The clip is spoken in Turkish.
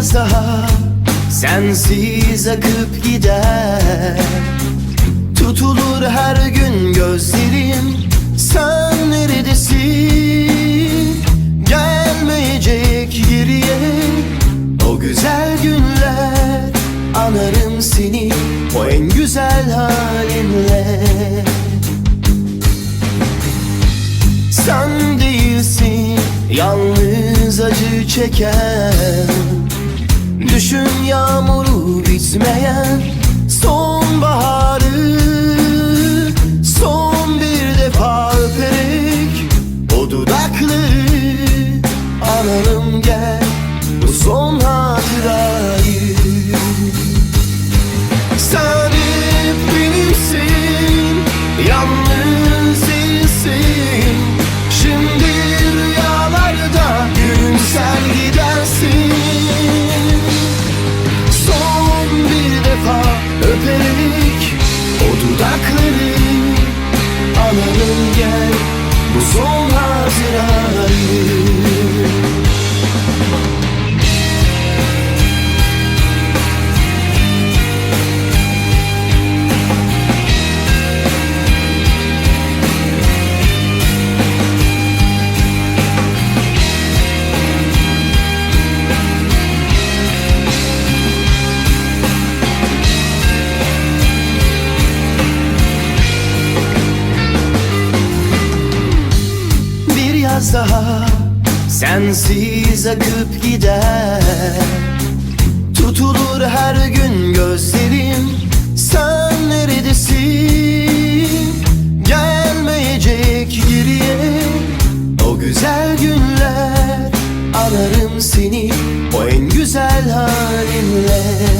biraz daha sensiz akıp gider. Tutulur her gün gözlerim Sen neredesin? Gelmeyecek geriye O güzel günler Anarım seni O en güzel halinle Sen değilsin Yalnız acı çeken Düşün yağmuru bitmeyen sonbaharı Bir yaz daha sensiz akıp gider. Tutulur her gün gözlerim Sen neredesin? Gelmeyecek geriye O güzel günler Anarım seni O en güzel halinle